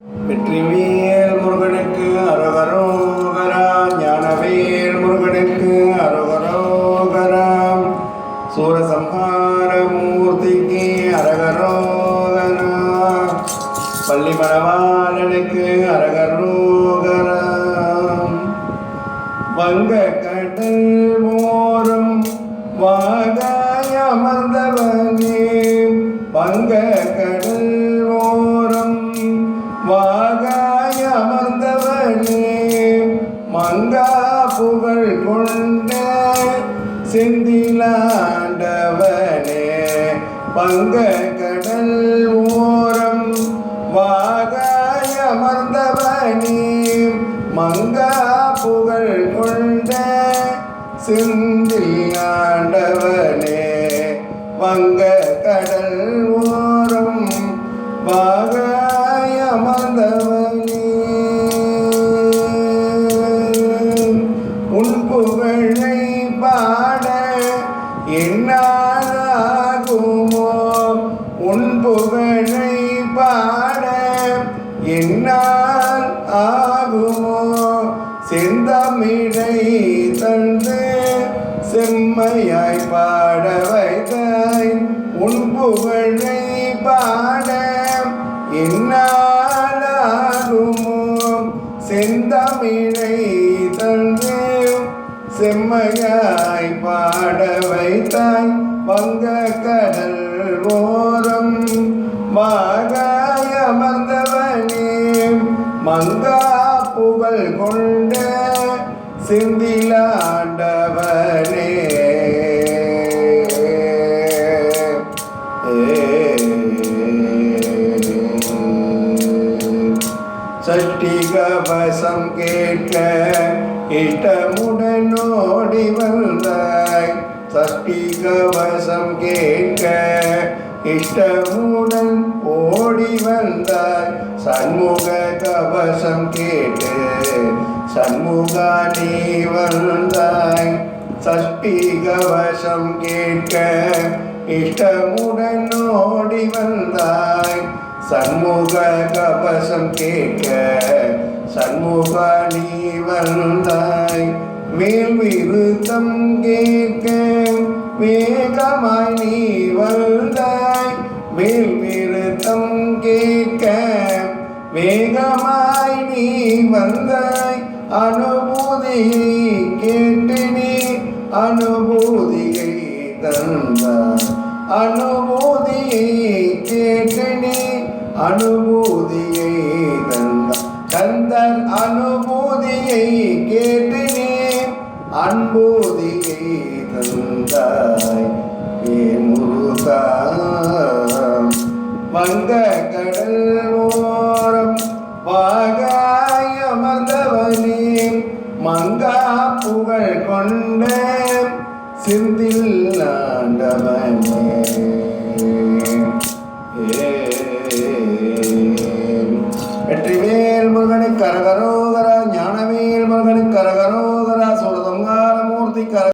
வெற்றிவேல் முருகனுக்கு அரகரோகரா ஞானவேல் முருகனுக்கு அரகரோகரா. சூரசம்ஹார மூர்த்திக்கு அரகரோகராம் பள்ளி மணவாளனுக்கு அரகரோகராம் வங்க கடல் மோரும் வாகாய அமர்ந்தவனே வங்க கடல் மங்கா புகழ் கொண்ட செந்திலாண்டவனே பங்க கடல் ஓரம் வாகாய அமர்ந்தவனே மங்கா புகழ் கொண்ட செந்தில் ஆண்டவனே என்னாலாகுமோ? உன் புகழை பாட என்னால் ஆகுமோ? செந்தமிழை தந்து செம்மையாய் பாட வைத்தாய். உன் புகழை பாட என்னாலாகுமோ? செந்தமிழை செம்மையாய் பாட வைத்தாய் வங்க கடல் ஓரம். வாகாய அமர்ந்தவனே மங்கா புகழ் கொண்ட சிந்திலாண்டவனே. ஏ சஷ்டி கவசம் கேட்க இஷ்டமுடன் வந்தாய். சஷ்டி கவசம் கேட்க இஷ்டமுடன் ஓடி வந்தாய். சண்முக கவசம் கேட்டு சண்முகா நீ வந்தாய். சஷ்டி கவசம் கேட்க இஷ்டமுடன் ஓடி வந்தாய். சண்முக கவசம் கேட்க சண்முக நீ வந்தாய் மேல் விருத்தம் கேட்க வேகமாய் நீ வந்தாய் மேல் விருத்தம் கேட்க வேகமாய் நீ வந்தாய் அனுபூதியை கேட்டு நீ அனுபூதியை தந்தாய். அனுபூதியை அனுபூதியை தந்தார் தந்தன் அனுபூதியை கேட்டினேன். நீ அன்பூதியை தந்தாய் ஏ முருகா. வங்க கடல் ஓரம் வாகாய் மங்கா புகழ் கொண்ட சிந்தில் and it